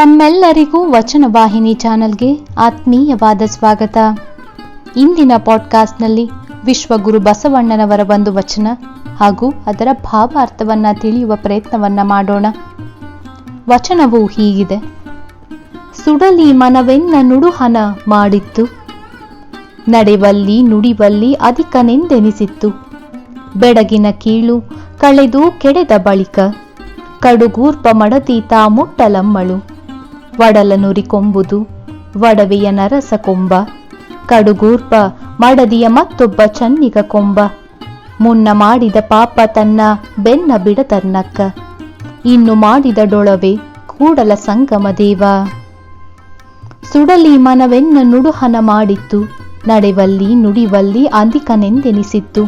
ತಮ್ಮೆಲ್ಲರಿಗೂ ವಚನ ವಾಹಿನಿ ಚಾನಲ್ಗೆ ಆತ್ಮೀಯವಾದ ಸ್ವಾಗತ. ಇಂದಿನ ಪಾಡ್ಕಾಸ್ಟ್ನಲ್ಲಿ ವಿಶ್ವಗುರು ಬಸವಣ್ಣನವರ ಒಂದು ವಚನ ಹಾಗೂ ಅದರ ಭಾವಾರ್ಥವನ್ನ ತಿಳಿಯುವ ಪ್ರಯತ್ನವನ್ನ ಮಾಡೋಣ. ವಚನವು ಹೀಗಿದೆ. ಸುಡಲಿ ಮನವೆನ್ನ ನುಡುಹನ ಮಾಡಿತ್ತು. ನಡೆವಲ್ಲಿ ನುಡಿವಲ್ಲಿ ಅಧಿಕನೆಂದೆನಿಸಿತ್ತು ಬೆಡಗಿನ ಕೀಳು ಕಳೆದು ಕೆಡೆದ ಬಳಿಕ ಕಡುಗೂರ್ಪ ಮಡತಿ ತಾ ಮುಟ್ಟಲಮ್ಮಳು. ವಡಲನುರಿ ಕೊಂಬುದು, ವಡವೆಯ ನರಸ ಕೊಂಬ, ಕಡುಗೂರ್ಪ ಮಡದಿಯ ಮತ್ತೊಬ್ಬ ಚನ್ನಿಗ ಕೊಂಬ, ಮುನ್ನ ಮಾಡಿದ ಪಾಪ ತನ್ನ ಬೆನ್ನ ಬಿಡತನ್ನಕ್ಕ ಇನ್ನು ಮಾಡಿದ ಡೊಳವೆ ಕೂಡಲ ಸಂಗಮ ದೇವ. ಸುಡಲಿ ಮನವೆನ್ನ ನುಡುಹನ ಮಾಡಿತ್ತು, ನಡೆವಲ್ಲಿ ನುಡಿವಲ್ಲಿ ಅಧಿಕನೆಂದೆನಿಸಿತ್ತು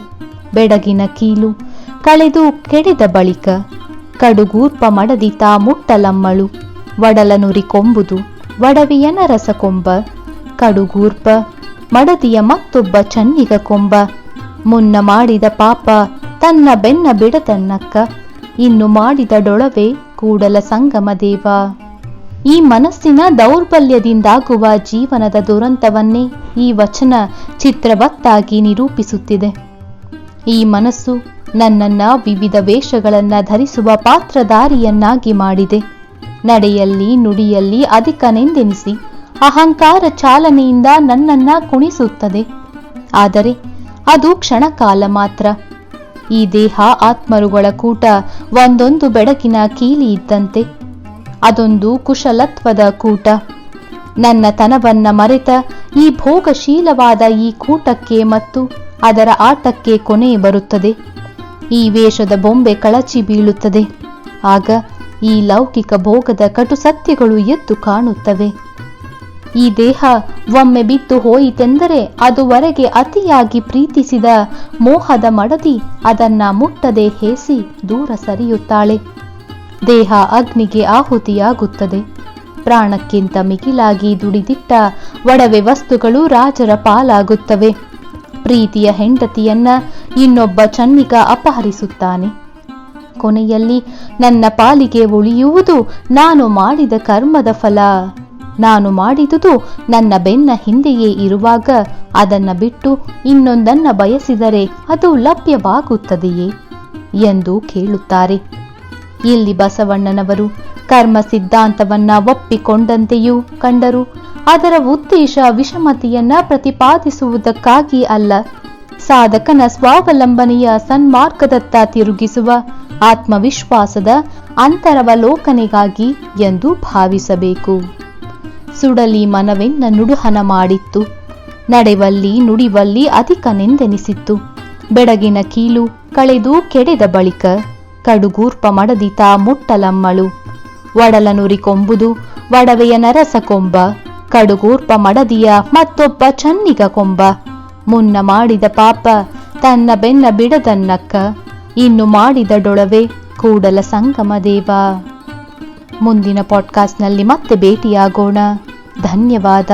ಬೆಡಗಿನ ಕೀಲು ಕಳೆದು ಕೆಡೆದ ಬಳಿಕ, ಕಡುಗೂರ್ಪ ಮಡದಿ ತಾ ಮುಟ್ಟಲಮ್ಮಳು ವಡಲನುರಿ ಕೊಂಬುದು, ವಡವಿಯನ ರಸಕೊಂಬ, ಕಡುಗೂರ್ಪ, ಮಡದಿಯ ಮತ್ತೊಬ್ಬ ಚನ್ನಿಗ ಕೊಂಬ. ಮುನ್ನ ಮಾಡಿದ ಪಾಪ ತನ್ನ ಬೆನ್ನ ಬಿಡತನ್ನಕ್ಕ, ಇನ್ನು ಮಾಡಿದ ಡೊಳವೆ ಕೂಡಲ ಸಂಗಮ ದೇವ. ಈ ಮನಸ್ಸಿನ ದೌರ್ಬಲ್ಯದಿಂದಾಗುವ ಜೀವನದ ದುರಂತವನ್ನೇ ಈ ವಚನ ಚಿತ್ರವತ್ತಾಗಿ ನಿರೂಪಿಸುತ್ತಿದೆ. ಈ ಮನಸ್ಸು ನನ್ನನ್ನ ವಿವಿಧ ವೇಷಗಳನ್ನ ಧರಿಸುವ ಪಾತ್ರಧಾರಿಯನ್ನಾಗಿ ಮಾಡಿದೆ. ನಡೆಯಲ್ಲಿ ನುಡಿಯಲ್ಲಿ ಅಧಿಕನೆಂದೆನಿಸಿ, ಅಹಂಕಾರ ಚಾಲನೆಯಿಂದ ನನ್ನನ್ನ ಕುಣಿಸುತ್ತದೆ. ಆದರೆ ಅದು ಕ್ಷಣಕಾಲ ಮಾತ್ರ. ಈ ದೇಹ ಆತ್ಮರುಗಳ ಕೂಟ ಒಂದೊಂದು ಬೆಡಕಿನ ಕೀಲಿ ಇದ್ದಂತೆ. ಅದೊಂದು ಕುಶಲತ್ವದ ಕೂಟ. ನನ್ನ ತನವನ್ನ ಮರೆತ ಈ ಭೋಗಶೀಲವಾದ ಈ ಕೂಟಕ್ಕೆ ಮತ್ತು ಅದರ ಆಟಕ್ಕೆ ಕೊನೆ ಬರುತ್ತದೆ. ಈ ವೇಷದ ಬೊಂಬೆ ಕಳಚಿ ಬೀಳುತ್ತದೆ. ಆಗ ಈ ಲೌಕಿಕ ಭೋಗದ ಕಟು ಸತ್ಯಗಳು ಎದ್ದು ಕಾಣುತ್ತವೆ. ಈ ದೇಹ ಒಮ್ಮೆ ಬಿದ್ದು ಹೋಯಿತೆಂದರೆ ಅದುವರೆಗೆ ಅತಿಯಾಗಿ ಪ್ರೀತಿಸಿದ ಮೋಹದ ಮಡದಿ ಅದನ್ನ ಮುಟ್ಟದೆ ಹೇಸಿ ದೂರ ಸರಿಯುತ್ತಾಳೆ. ದೇಹ ಅಗ್ನಿಗೆ ಆಹುತಿಯಾಗುತ್ತದೆ. ಪ್ರಾಣಕ್ಕಿಂತ ಮಿಗಿಲಾಗಿ ದುಡಿದಿಟ್ಟ ಒಡವೆ ವಸ್ತುಗಳು ರಾಜರ ಪಾಲಾಗುತ್ತವೆ. ಪ್ರೀತಿಯ ಹೆಂಡತಿಯನ್ನ ಇನ್ನೊಬ್ಬ ಚನ್ನಿಗ ಅಪಹರಿಸುತ್ತಾನೆ. ಕೊನೆಯಲ್ಲಿ ನನ್ನ ಪಾಲಿಗೆ ಉಳಿಯುವುದು ನಾನು ಮಾಡಿದ ಕರ್ಮದ ಫಲ. ನಾನು ಮಾಡಿದುದು ನನ್ನ ಬೆನ್ನ ಹಿಂದೆಯೇ ಇರುವಾಗ ಅದನ್ನ ಬಿಟ್ಟು ಇನ್ನೊಂದನ್ನ ಬಯಸಿದರೆ ಅದು ಲಭ್ಯವಾಗುತ್ತದೆಯೇ ಎಂದು ಕೇಳುತ್ತಾರೆ. ಇಲ್ಲಿ ಬಸವಣ್ಣನವರು ಕರ್ಮ ಸಿದ್ಧಾಂತವನ್ನ ಒಪ್ಪಿಕೊಂಡಂತೆಯೂ ಕಂಡರು. ಅದರ ಉದ್ದೇಶ ವಿಷಮತೆಯನ್ನ ಪ್ರತಿಪಾದಿಸುವುದಕ್ಕಾಗಿ ಅಲ್ಲ. ಸಾಧಕನ ಸ್ವಾವಲಂಬನೆಯ ಸನ್ಮಾರ್ಗದತ್ತ ತಿರುಗಿಸುವ ಆತ್ಮವಿಶ್ವಾಸದ ಅಂತರವಲೋಕನೆಗಾಗಿ ಎಂದು ಭಾವಿಸಬೇಕು. ಸುಡಲಿ ಮನವೆನ್ನ ನುಡುಹನ ಮಾಡಿತ್ತು. ನಡೆವಲ್ಲಿ ನುಡಿವಲ್ಲಿ ಅಧಿಕನೆಂದೆನಿಸಿತ್ತು ಬೆಡಗಿನ ಕೀಲು ಕಳೆದು ಕೆಡೆದ ಬಳಿಕ ಕಡುಗೂರ್ಪ ಮಡದಿ ತಾ ಮುಟ್ಟಲಮ್ಮಳು. ಒಡಲನುರಿ ಕೊಂಬುದು ಒಡವೆಯ ನರಸ ಕೊಂಬ ಕಡುಗೂರ್ಪ ಮಡದಿಯ ಮತ್ತೊಬ್ಬ ಚನ್ನಿಗ ಕೊಂಬ. ಮುನ್ನ ಮಾಡಿದ ಪಾಪ ತನ್ನ ಬೆನ್ನ ಬಿಡದನ್ನಕ್ಕ. ಇನ್ನು ಮಾಡಿದ ಡೊಳವೆ ಕೂಡಲ ಸಂಗಮ ದೇವ. ಮುಂದಿನ ಪಾಡ್ಕಾಸ್ಟ್ನಲ್ಲಿ ಮತ್ತೆ ಭೇಟಿಯಾಗೋಣ. ಧನ್ಯವಾದ.